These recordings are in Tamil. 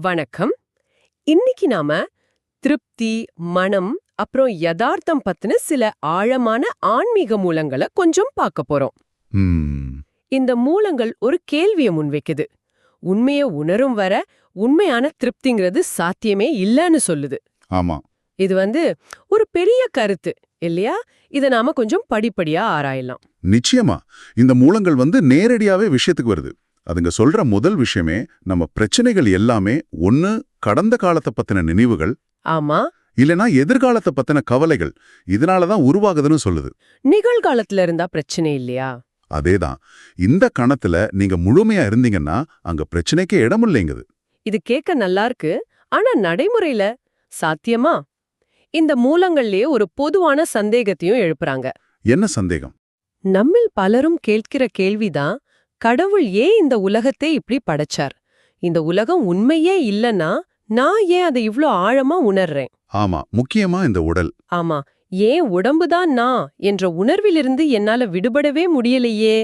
வணக்கம். இன்னைக்கு நாம திருப்தி மனம் அப்புறம் யதார்த்தம் பத்தின சில ஆழமான ஆன்மீக மூலங்களை கொஞ்சம் பார்க்க போறோம். இந்த மூலங்கள் ஒரு கேள்வியை முன்வைக்குது. உண்மைய உணரும் வர உண்மையான திருப்திங்கிறது சாத்தியமே இல்லைன்னு சொல்லுது. ஆமா. இது வந்து ஒரு பெரிய கருத்து இல்லையா? இத நாம கொஞ்சம் படிப்படியா ஆராயலாம். நிச்சயமா. இந்த மூலங்கள் வந்து நேரடியாவே விஷயத்துக்கு வருது. அதுங்க சொல்ற முதல் விஷயமே நம்ம பிரச்சனைகள் எல்லாமே ஒண்ணு கடந்த காலத்தை பத்தின நினைவுகள். ஆமா. இல்லனா எதிர்காலத்தை பத்தின கவலைகள். இதனால தான் உருவாகுதுன்னு சொல்லுது. நிகழ்காலத்துல இருந்தா பிரச்சனை இல்லையா? அதேதான். இந்த கணத்துல நீங்க முழுமையா இருந்தீங்கன்னா அங்க பிரச்சனைக்கே இடமில்லைங்குது இது கேட்க நல்லா இருக்கு. ஆனா நடைமுறையில சாத்தியமா? இந்த மூலங்கள்லயே ஒரு பொதுவான சந்தேகத்தையும் எழுப்புறாங்க. என்ன சந்தேகம்? நம்மில் பலரும் கேட்கிற கேள்விதான் கடவுள் ஏன் இந்த உலகத்தை இப்படி படைச்சார்? இந்த உலகம் உண்மையே இல்லனா நான் ஏன் அதை இவ்ளோ ஆழமா உணர்றேன்? ஆமா முக்கியமா இந்த உடல். ஆமா ஏன் உடம்புதான் நான் என்ற உணர்விலிருந்து என்னால விடுபடவே முடியலையே?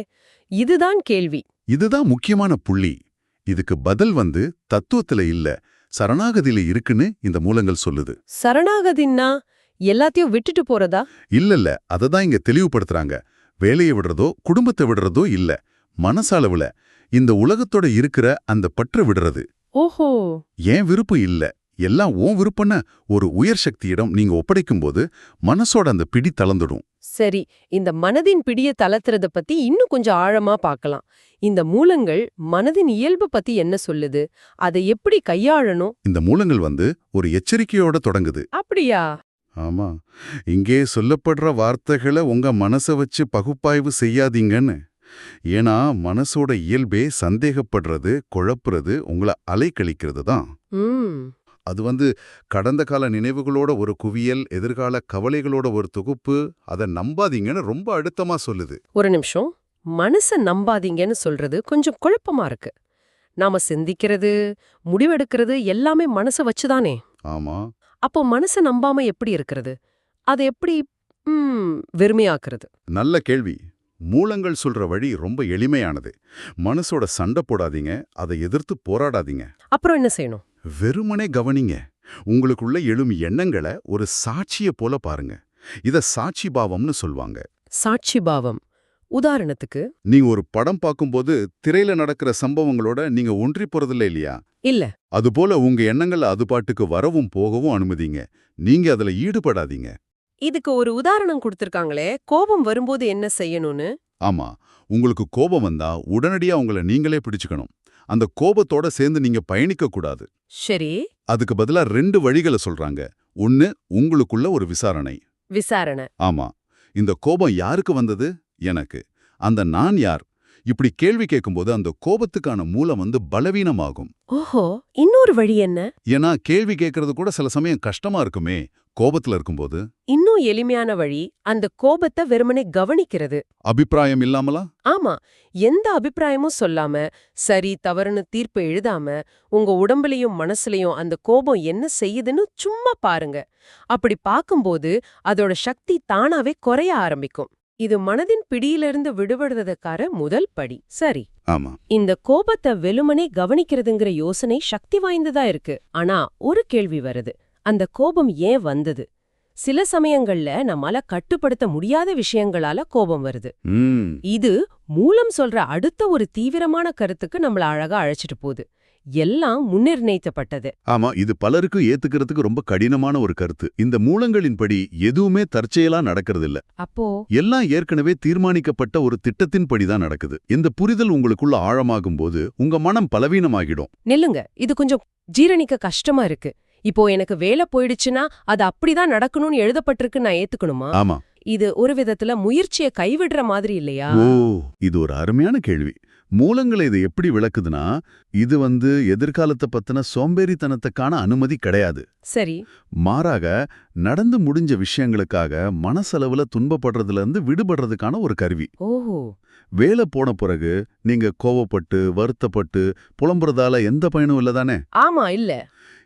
இதுதான் கேள்வி. இதுதான் முக்கியமான புள்ளி. இதுக்கு பதில் வந்து தத்துவத்துல இல்ல சரணாகதியில இருக்குன்னு இந்த மூலங்கள் சொல்லுது. சரணாகதின்னா எல்லாத்தையும் விட்டுட்டு போறதா? இல்லல்ல அததான் இங்க தெளிவுபடுத்துறாங்க. வேலையை விடுறதோ குடும்பத்தை விடுறதோ இல்ல. மனசளவுல இந்த உலகத்தோட இருக்கிற அந்த பற்று விடுறது. ஓஹோ! ஏன் விருப்பம் இல்ல? எல்லாம் உன் விருப்பம்னு ஒரு உயர் சக்தியிடம் நீங்க ஒப்படைக்கும்போது மனசோட அந்த பிடி தளர்ந்துடும். சரி இந்த மனதின் பிடிய தளர்த்துறத பத்தி இன்னும் கொஞ்சம் ஆழமா பார்க்கலாம். இந்த மூலங்கள் மனதின் இயல்பு பத்தி என்ன சொல்லுது? அதை எப்படி கையாளணும்? இந்த மூலங்கள் வந்து ஒரு எச்சரிக்கையோட தொடங்குது. அப்படியா? ஆமா. இங்கே சொல்லப்படுற வார்த்தைகளை உங்க மனசை வச்சு பகுப்பாய்வு செய்யாதீங்கன்னு. ஏன்னா மனசோட இயல்பே சந்தேகப்படுறது குழப்புறது உங்களை அலைக்கழிக்கிறது தான். அது வந்து கடந்த கால நினைவுகளோட ஒரு குவியல் எதிர்கால கவலைகளோட ஒரு தொகுப்பு அதை நம்பாதீங்கன்னு ரொம்ப அழுத்தமா சொல்லுது. ஒரு நிமிஷம். மனச நம்பாதீங்கன்னு சொல்றது கொஞ்சம் குழப்பமா இருக்கு. நாம சிந்திக்கிறது முடிவெடுக்கிறது எல்லாமே மனச வச்சுதானே ஆமா. அப்போ மனச நம்பாம எப்படி இருக்கிறது? அதை எப்படி வெறுமையாக்குறது? நல்ல கேள்வி. மூலங்கள் சொல்ற வழி ரொம்ப எளிமையானது. மனசோட சண்டை போடாதீங்க அதை எதிர்த்து போராடாதீங்க. அப்புறம் என்ன செய்யணும்? வெறுமனே கவனிங்க. உங்களுக்குள்ள எழும் எண்ணங்களை ஒரு சாட்சிய போல பாருங்க. இத சாட்சி பாவம்னு சொல்வாங்க. சாட்சி பாவம். உதாரணத்துக்கு? நீங்க ஒரு படம் பார்க்கும்போது திரையில நடக்கிற சம்பவங்களோட நீங்க ஒன்றி போறதில்ல இல்லையா? இல்ல. அதுபோல உங்க எண்ணங்கள் அது பாட்டுக்கு வரவும் போகவும் அனுமதிங்க. நீங்க அதுல ஈடுபடாதீங்க. இதுக்கு ஒரு உதாரணம் கொடுத்திருக்காங்களே கோபம் வரும்போது என்ன செய்யணும்னு? ஆமா. உங்களுக்கு கோபம் வந்தா உடனடியா உங்களை நீங்களே பிடிச்சுக்கணும். அந்த கோபத்தோட சேர்ந்து நீங்க பயணிக்க கூடாது. சரி. அதுக்கு பதிலா ரெண்டு வழிகளை சொல்றாங்க. ஒன்னு உங்களுக்குள்ள ஒரு விசாரணை. விசாரணை. ஆமா. இந்த கோபம் யாருக்கு வந்தது? எனக்கு. அந்த நான் யார்? இப்படி கேள்வி கேட்கும்போது அந்த கோபத்துக்கான மூலம் வந்து பலவீனமாகும். ஓஹோ இன்னொரு வழி என்ன? ஏன்னா கேள்வி கேட்கறது கூட சில சமயம் கஷ்டமா இருக்குமே கோபத்துல இருக்கும்போது. இன்னும் எளிமையான வழி அந்த கோபத்தை வெறுமனே கவனிக்கிறது. அபிப்பிராயம் இல்லாமலா? ஆமா எந்த அபிப்பிராயமும் சொல்லாம சரி தவறுன்னு தீர்ப்பு எழுதாம உங்க உடம்புலயும் மனசுலயும் அந்த கோபம் என்ன செய்யுதுன்னு சும்மா பாருங்க. அப்படி பார்க்கும்போது அதோட சக்தி தானாவே குறைய ஆரம்பிக்கும். இது மனதின் பிடியிலிருந்து விடுபடுறதுக்கான முதல் படி. சரி. ஆமா. இந்த கோபத்தை வெறுமனே கவனிக்கிறதுங்கிற யோசனை சக்தி வாய்ந்ததா இருக்கு. ஆனா ஒரு கேள்வி வருது. அந்த கோபம் ஏன் வந்தது? சில சமயங்கள்ல நம்மால கட்டுப்படுத்த முடியாத விஷயங்களால கோபம் வருது. இது மூலம் சொல்ற அடுத்த ஒரு தீவிரமான கருத்துக்கு நம்மள அழகா அழைச்சிட்டு போகுது. எல்லாம் முன்னிர்ணயிக்கப்பட்டது. ஆமா இது பலருக்கு ஏத்துக்கிறதுக்கு ரொம்ப கடினமான ஒரு கருத்து. இந்த மூலங்களின்படி எதுவுமே தற்செயலா நடக்கிறது இல்ல அப்போ? எல்லாம் ஏற்கனவே தீர்மானிக்கப்பட்ட ஒரு திட்டத்தின்படி தான் நடக்குது. இந்த புரிதல் உங்களுக்குள்ள ஆழமாகும் போது உங்க மனம் பலவீனமாகிடும். நில்லுங்க இது கொஞ்சம் ஜீரணிக்க கஷ்டமா இருக்கு. இப்போ எனக்கு வேலை போயிடுச்சுன்னா அது அப்படிதான் நடக்கணும்னு எழுதப்பட்டிருக்கு நான் ஏத்துக்கணுமா? ஆமா. இது ஒரு விதத்துல முயற்சியை கைவிடுற மாதிரி இல்லையா? ஓ இது ஒரு அருமையான கேள்வி. மூலங்களை இது எப்படி விளக்குதுன்னா இது வந்து எதிர்காலத்தை பத்தின சோம்பேறித்தனத்துக்கான அனுமதி கிடையாது. சரி. மாறாக நடந்து முடிஞ்ச விஷயங்களுக்காக மனசளவுல துன்பப்படுறதுல இருந்து விடுபடுறதுக்கான ஒரு கருவி. ஓஹோ. வேலை போன பிறகு நீங்க கோவப்பட்டு வருத்தப்பட்டு புலம்புறதால எந்த பயனும் இல்லதானே ஆமா இல்ல.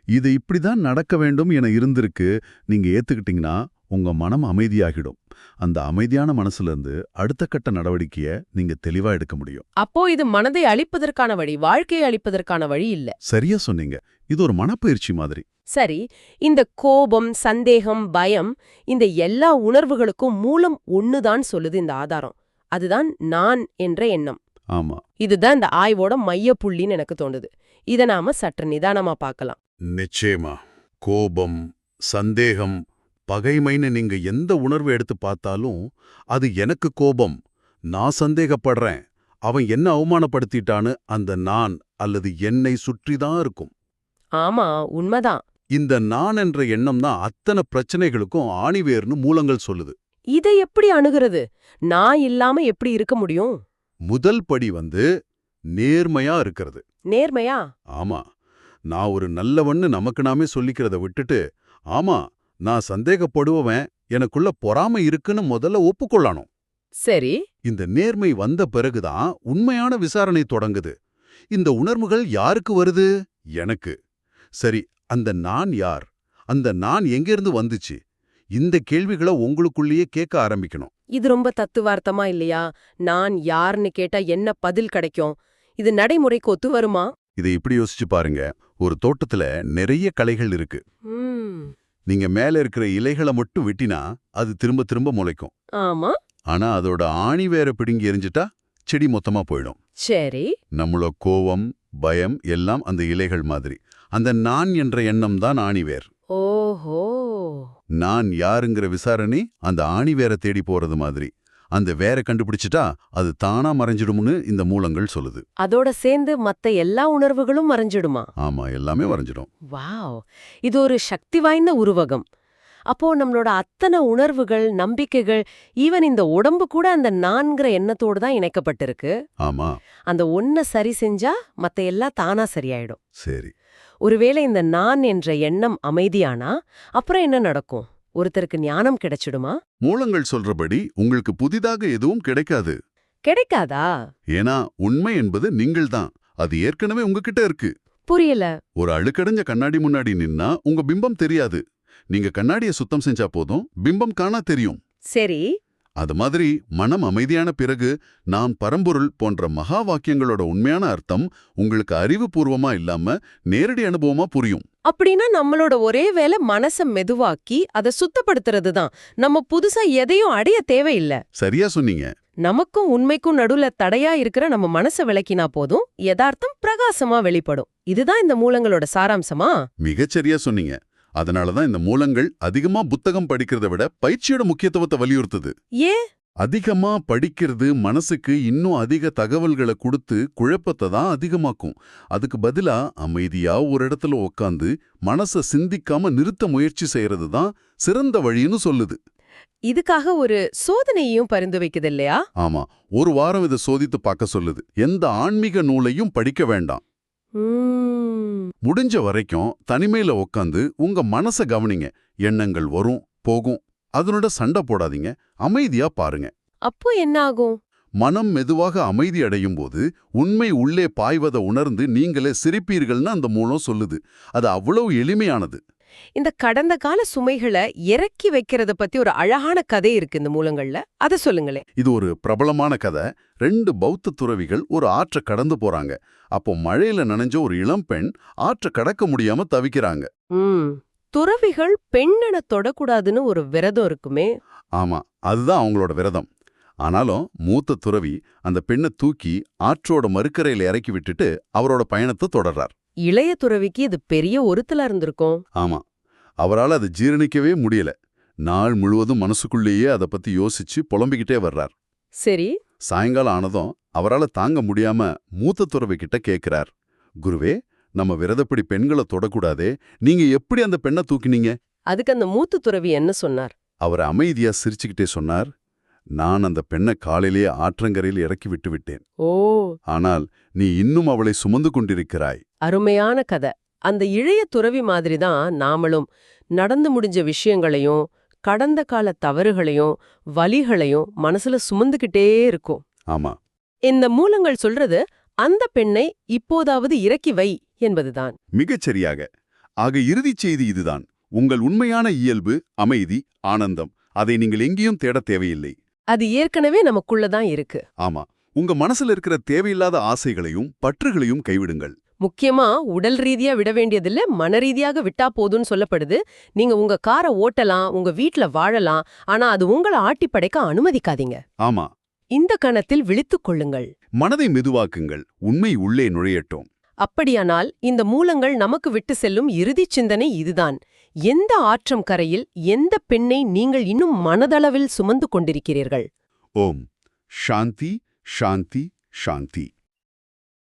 இது இப்படிதான் நடக்க வேண்டும் என இருந்திருக்கு நீங்க ஏத்துக்கிட்டீங்கன்னா உங்க மனம் அமைதியாகிடும். அந்த அமைதியான மனசுல இருந்து அடுத்த கட்ட நடவடிக்கைய நீங்க தெளிவா எடுக்க முடியும். அப்போ இது மனதை அழிப்பதற்கான வழி வாழ்க்கையை அழிப்பதற்கான வழி இல்ல. சரியா சொன்னீங்க. இது ஒரு மனப்பயிற்சி மாதிரி. சரி இந்த கோபம் சந்தேகம் பயம் இந்த எல்லா உணர்வுகளுக்கும் மூலம் ஒண்ணுதான் சொல்லுது இந்த ஆதாரம். அதுதான் நான் என்ற எண்ணம். ஆமா. இதுதான் இந்த ஆய்வோட மைய புள்ளின்னு எனக்கு தோணுது. இத நாம சற்று நிதானமா பார்க்கலாம். நிச்சயமா. கோபம் சந்தேகம் பகைமைன்னு நீங்க எந்த உணர்வு எடுத்து பார்த்தாலும் அது எனக்கு கோபம் நான் சந்தேகப்படுறேன் அவன் என்ன அவமானப்படுத்திட்டான்னு அந்த நான் அல்லது என்னை சுற்றிதான் இருக்கும். ஆமா உண்மைதான். இந்த நான் என்ற எண்ணம் தான் அத்தனை பிரச்சனைகளுக்கும் ஆணிவேர்னு மூலங்கள் சொல்லுது. இதை எப்படி அணுகிறது? நான் இல்லாம எப்படி இருக்க முடியும்? முதல் படி வந்து நேர்மையா இருக்கிறது. நேர்மையா? ஆமா நான் ஒரு நல்லவன்னு நமக்கு நாமே சொல்லிக்கிறத விட்டுட்டு ஆமா நான் சந்தேகப்படுபவன் எனக்குள்ள பொறாமை இருக்குன்னு முதல்ல ஒப்புக்கொள்ளணும். சரி. இந்த நேர்மை வந்த பிறகுதான் உண்மையான விசாரணை தொடங்குது. இந்த உணர்வுகள் யாருக்கு வருது? எனக்கு. சரி அந்த நான் யார்? அந்த நான் எங்கிருந்து வந்துச்சு? இந்த கேள்விகளை உங்களுக்குள்ளேயே கேட்க ஆரம்பிக்கணும். இது ரொம்ப தத்துவார்த்தமா இல்லையா? நான் யாருன்னு கேட்டா என்ன பதில் கிடைக்கும்? இது நடைமுறைக்கு ஒத்து வருமா? இதை இப்படி யோசிச்சு பாருங்க. ஒரு தோட்டத்துல நிறைய களைகள் இருக்கு. ம், நீங்க மேல இருக்கிற இலைகளை மட்டும் வெட்டினா அது திரும்ப திரும்ப முளைக்கும். ஆமா. ஆனா அதோட ஆணி வேற பிடுங்கி எரிஞ்சிட்டா செடி மொத்தமா போயிடும். சரி. நம்மளோட கோவம் பயம் எல்லாம் அந்த இலைகள் மாதிரி. அந்த நான் என்ற எண்ணம் தான் ஆணிவேர் ஓஹோ. நான் யாருங்கிற விசாரணை அந்த ஆணிவேரை தேடி போறது மாதிரி. அந்த வேரை கண்டுபிடிச்சிட்டா அது தானா மறைஞ்சிடும்னு இந்த மூலங்கள் சொல்லுது. அதோட சேர்ந்து மத்த எல்லா உணர்வுகளும் மறைஞ்சிடுமா? ஆமா எல்லாமே மறைஞ்சிடும். வாவ்! இது ஒரு சக்தி வாய்ந்த உருவகம். அப்போ நம்மளோட அத்தனை உணர்வுகள் நம்பிக்கைகள் ஈவன் இந்த உடம்பு கூட அந்த நான்கிற எண்ணத்தோடு தான் இணைக்கப்பட்டிருக்கு. ஆமா. அந்த ஒன்ன சரி செஞ்சா மத்த எல்லாம் தானா சரியாயிடும். சரி. ஒருவேளை இந்த நான் என்ற எண்ணம் அமைதியானா? அப்புறம் என்ன நடக்கும்? ஒருத்தருக்கு ஞானம் கிடைச்சிடுமா? மூலங்கள் சொல்றபடி உங்களுக்கு புதிதாக எதுவும் கிடைக்காது. கிடைக்காதா? ஏன்னா உண்மை என்பது நீங்கள்தான். அது ஏற்கனவே உங்ககிட்ட இருக்கு. புரியல. ஒரு அழுக்கடைஞ்ச கண்ணாடி முன்னாடி நின்னா உங்க பிம்பம் தெரியாது. நீங்க கண்ணாடிய சுத்தம் செஞ்சா போதும் பிம்பம் காணா தெரியும். சரி. அது மாதிரி மனம் அமைதியான பிறகு நான் பரம்பொருள் போன்ற மகா வாக்கியங்களோட உண்மையான அர்த்தம் உங்களுக்கு அறிவுபூர்வமா இல்லாம நேரடி அனுபவமா புரியும். அப்படின்னா நம்மளோட ஒரே வேலை மனச மெதுவாக்கி அதை சுத்தப்படுத்துறது தான் நம்ம புதுசா எதையும் அடைய தேவையில்ல. சரியா சொன்னீங்க. நமக்கும் உண்மைக்கும் நடுவுல தடையா இருக்கிற நம்ம மனச விளக்கினா போதும் யதார்த்தம் பிரகாசமா வெளிப்படும். இதுதான் இந்த மூலங்களோட சாராம்சமா? மிகச்சரியா சொன்னீங்க. அதனாலதான் இந்த மூலங்கள் அதிகமா புத்தகம் படிக்கிறத விட பயிற்சியோட முக்கியத்துவத்தை வலியுறுத்துது. ஏன் அதிகமா படிக்கிறது மனசுக்கு இன்னும் அதிக தகவல்களை கொடுத்து குழப்பத்தை தான் அதிகமாக்கும். அதுக்கு பதிலா அமைதியா ஒரு இடத்துல உக்காந்து மனச சிந்திக்காம நிறுத்த முயற்சி செய்யறது தான் சிறந்த வழின்னு சொல்லுது. இதுக்காக ஒரு சோதனையையும் பரிந்து வைக்குது இல்லையா? ஆமா ஒரு வாரம் இதை சோதித்து பார்க்க சொல்லுது. எந்த ஆன்மீக நூலையும் படிக்க வேண்டாம். முடிஞ்ச வரைக்கும் தனிமையில உக்காந்து உங்க மனச கவனிங்க. எண்ணங்கள் வரும் போகும். அதனோட சண்டை போடாதீங்க. அமைதியா பாருங்க. அப்போ என்ன ஆகும் மனம் மெதுவாக அமைதி அடையும் போது உண்மை உள்ளே பாய்வதை உணர்ந்து நீங்களே சிரிப்பீர்கள்னு அந்த மூலம் சொல்லுது. அது அவ்வளவு எளிமையானது. இந்த கடந்த கால சுமைகளை இறக்கி வைக்கிறத பத்தி ஒரு அழகான கதை இருக்கு இந்த மூலங்கள்ல. அத சொல்லுங்களேன். இது ஒரு பிரபலமான கதை. ரெண்டு பௌத்த துறவிகள் ஒரு ஆற்றை கடந்து போறாங்க. அப்போ மழையில நனைஞ்ச ஒரு இளம்பெண் ஆற்றை கடக்க முடியாம தவிக்கிறாங்க. துறவிகள் பெண்ணென தொடக்கூடாதுன்னு ஒரு விரதம் இருக்குமே. ஆமா அதுதான் அவங்களோட விரதம். ஆனாலும் மூத்த துறவி அந்த பெண்ணை தூக்கி ஆற்றோட மறுக்கரையில இறக்கி விட்டுட்டு அவரோட பயணத்தை தொடர்றார். இளைய துறவிக்கு இது பெரிய ஒருத்தலா இருந்திருக்கும். ஆமா. அவரால் அதை ஜீரணிக்கவே முடியல. நாள் முழுவதும் மனசுக்குள்ளேயே அதை பத்தி யோசிச்சு புலம்பிக்கிட்டே வர்றார். சரி. சாயங்காலம் ஆனதும் அவரால் தாங்க முடியாம மூத்த துறவி கிட்ட கேட்கிறார் குருவே நம்ம விரதப்படி பெண்களை தொடக்கூடாதே. நீங்க எப்படி அந்த பெண்ணை தூக்கினீங்க? அதுக்கு அந்த மூத்து துறவி என்ன சொன்னார்? அவர் அமைதியா சிரிச்சுக்கிட்டே சொன்னார். நான் அந்த பெண்ணை காலையிலேயே ஆற்றங்கரையில் இறக்கி விட்டு விட்டேன். ஓ. ஆனால் நீ இன்னும் அவளை சுமந்து கொண்டிருக்கிறாய். அருமையான கதை. அந்த இளைய துறவி மாதிரி தான் நாமளும். நடந்து முடிஞ்ச விஷயங்களையும் கடந்த கால தவறுகளையும் வலிகளையும் மனசுல சுமந்துக்கிட்டே இருக்கும். ஆமா. இந்த மூலங்கள் சொல்றது அந்த பெண்ணை இப்போதாவது இறக்கி வை என்பதுதான். மிகச் சரியாக. ஆக இறுதிச் செய்தி இதுதான். உங்கள் உண்மையான இயல்பு அமைதி ஆனந்தம் அதை நீங்கள் எங்கேயும் தேடத் தேவையில்லை. அது ஏற்கனவே நமக்குள்ள தான் இருக்கு. ஆமா. உங்க மனசுல இருக்கிற தேவையில்லாத ஆசைகளையும் பற்றுகளையும் கைவிடுங்கள். முக்கியமா உடல் ரீதியா விட வேண்டியதில்ல மன ரீதியாக விட்டா போதும்னு சொல்லப்படுது. நீங்க உங்க காரை ஓட்டலாம் உங்க வீட்ல வாழலாம் ஆனா அது உங்களை ஆட்டி படைக்க அனுமதிக்காதீங்க. ஆமா. இந்த கணத்தில் விழித்துக் கொள்ளுங்கள். மனதை மெதுவாக்குங்கள். உண்மை உள்ளே நுழையட்டும். அப்படியானால் இந்த மூலங்கள் நமக்கு விட்டு செல்லும் இறுதிச் சிந்தனை இதுதான். எந்த ஆற்றம் கரையில் எந்த பெண்ணை நீங்கள் இன்னும் மனதளவில் சுமந்து கொண்டிருக்கிறீர்கள்? ஓம். சாந்தி சாந்தி சாந்தி